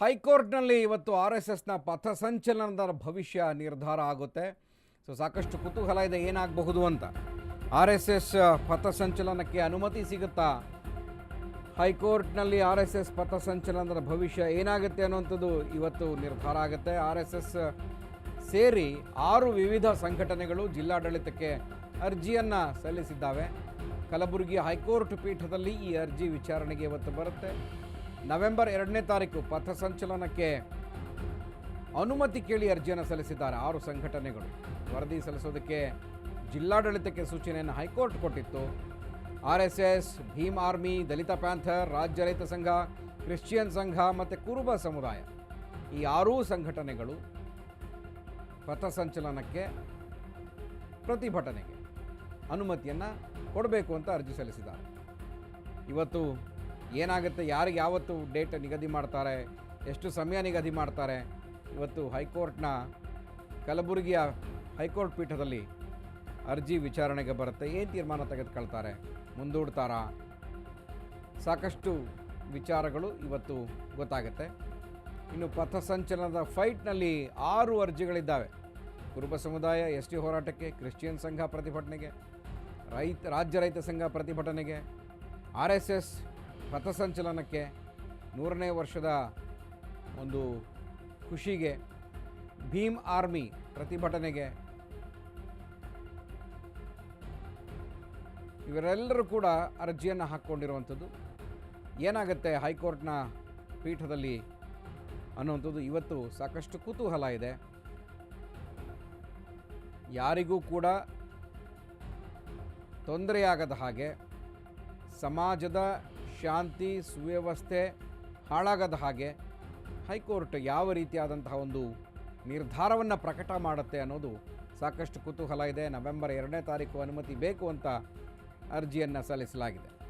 ಹೈಕೋರ್ಟ್ನಲ್ಲಿ ಇವತ್ತು R S ಎಸ್ನ ಪಥಸಂಚಲನದ ಭವಿಷ್ಯ ನಿರ್ಧಾರ ಆಗುತ್ತೆ. ಸೊ ಸಾಕಷ್ಟು ಕುತೂಹಲ ಇದೆ, ಏನಾಗಬಹುದು ಅಂತ. ಆರ್ ಎಸ್ ಎಸ್ ಪಥಸಂಚಲನಕ್ಕೆ ಅನುಮತಿ ಸಿಗುತ್ತಾ? ಹೈಕೋರ್ಟ್ನಲ್ಲಿ ಆರ್ ಎಸ್ ಎಸ್ ಪಥಸಂಚಲನದ ಭವಿಷ್ಯ ಏನಾಗುತ್ತೆ ಅನ್ನುವಂಥದ್ದು ಇವತ್ತು ನಿರ್ಧಾರ ಆಗುತ್ತೆ. ಆರ್ ಎಸ್ ಎಸ್ ಸೇರಿ ಆರು ವಿವಿಧ ಸಂಘಟನೆಗಳು ಜಿಲ್ಲಾಡಳಿತಕ್ಕೆ ಅರ್ಜಿಯನ್ನು ಸಲ್ಲಿಸಿದ್ದಾವೆ. ಕಲಬುರಗಿ ಹೈಕೋರ್ಟ್ ಪೀಠದಲ್ಲಿ ಈ ಅರ್ಜಿ ವಿಚಾರಣೆಗೆ ಇವತ್ತು ಬರುತ್ತೆ. ನವೆಂಬರ್ ಎರಡನೇ ತಾರೀಕು ಪಥಸಂಚಲನಕ್ಕೆ ಅನುಮತಿ ಕೇಳಿ ಅರ್ಜಿಯನ್ನು ಸಲ್ಲಿಸಿದ್ದಾರೆ ಆರು ಸಂಘಟನೆಗಳು. ವರದಿ ಸಲ್ಲಿಸೋದಕ್ಕೆ ಜಿಲ್ಲಾಡಳಿತಕ್ಕೆ ಸೂಚನೆಯನ್ನು ಹೈಕೋರ್ಟ್ ಕೊಟ್ಟಿತ್ತು. R S S, Bhim army, ದಲಿತ ಪ್ಯಾಂಥರ್, ರಾಜ್ಯ ರೈತ ಸಂಘ, ಕ್ರಿಶ್ಚಿಯನ್ ಸಂಘ ಮತ್ತು ಕುರುಬ ಸಮುದಾಯ. ಈ ಆರೂ ಸಂಘಟನೆಗಳು ಪಥಸಂಚಲನಕ್ಕೆ ಪ್ರತಿಭಟನೆಗೆ ಅನುಮತಿಯನ್ನು ಕೊಡಬೇಕು ಅಂತ ಅರ್ಜಿ ಸಲ್ಲಿಸಿದ್ದಾರೆ. ಇವತ್ತು ಏನಾಗುತ್ತೆ, ಯಾರಿಗೆ ಯಾವತ್ತು ಡೇಟ್ ನಿಗದಿ ಮಾಡ್ತಾರೆ, ಎಷ್ಟು ಸಮಯ ನಿಗದಿ ಮಾಡ್ತಾರೆ, ಇವತ್ತು ಹೈಕೋರ್ಟ್ನ ಕಲಬುರಗಿಯ ಹೈಕೋರ್ಟ್ ಪೀಠದಲ್ಲಿ ಅರ್ಜಿ ವಿಚಾರಣೆಗೆ ಬರುತ್ತೆ, ಏನು ತೀರ್ಮಾನ ತೆಗೆದುಕೊಳ್ತಾರೆ, ಮುಂದೂಡ್ತಾರಾ? ಸಾಕಷ್ಟು ವಿಚಾರಗಳು ಇವತ್ತು ಗೊತ್ತಾಗುತ್ತೆ. ಇನ್ನು ಪಥಸಂಚಲನದ ಫೈಟ್ನಲ್ಲಿ ಆರು ಅರ್ಜಿಗಳಿದ್ದಾವೆ. ಕುರುಬ ಸಮುದಾಯ ಎಸ್ ಟಿ ಹೋರಾಟಕ್ಕೆ, ಕ್ರಿಶ್ಚಿಯನ್ ಸಂಘ ಪ್ರತಿಭಟನೆಗೆ, ರೈತ, ರಾಜ್ಯ ರೈತ ಸಂಘ ಪ್ರತಿಭಟನೆಗೆ, ಆರ್ ಎಸ್ ಎಸ್ ಪಥಸಂಚಲನಕ್ಕೆ ನೂರನೇ ವರ್ಷದ ಒಂದು ಖುಷಿಗೆ ಭೀಮ್ ಆರ್ಮಿ ಪ್ರತಿಭಟನೆಗೆ ಇವರೆಲ್ಲರೂ ಕೂಡ ಅರ್ಜಿಯನ್ನು ಹಾಕ್ಕೊಂಡಿರುವಂಥದ್ದು. ಏನಾಗುತ್ತೆ ಹೈಕೋರ್ಟ್ನ ಪೀಠದಲ್ಲಿ ಅನ್ನುವಂಥದ್ದು ಇವತ್ತು ಸಾಕಷ್ಟು ಕುತೂಹಲ ಇದೆ. ಯಾರಿಗೂ ಕೂಡ ತೊಂದರೆಯಾಗದ ಹಾಗೆ ಸಮಾಜದ ಶಾಂತಿ, ಸುವ್ಯವಸ್ಥೆ ಹಾಳಾಗದ ಹಾಗೆ ಹೈಕೋರ್ಟ್ ಯಾವ ರೀತಿಯಾದಂತಹ ಒಂದು ನಿರ್ಧಾರವನ್ನು ಪ್ರಕಟ ಮಾಡುತ್ತೆ ಅನ್ನೋದು ಸಾಕಷ್ಟು ಕುತೂಹಲ ಇದೆ. ನವೆಂಬರ್ ಎರಡನೇ ತಾರೀಕು ಅನುಮತಿ ಬೇಕು ಅಂತ ಅರ್ಜಿಯನ್ನು ಸಲ್ಲಿಸಲಾಗಿದೆ.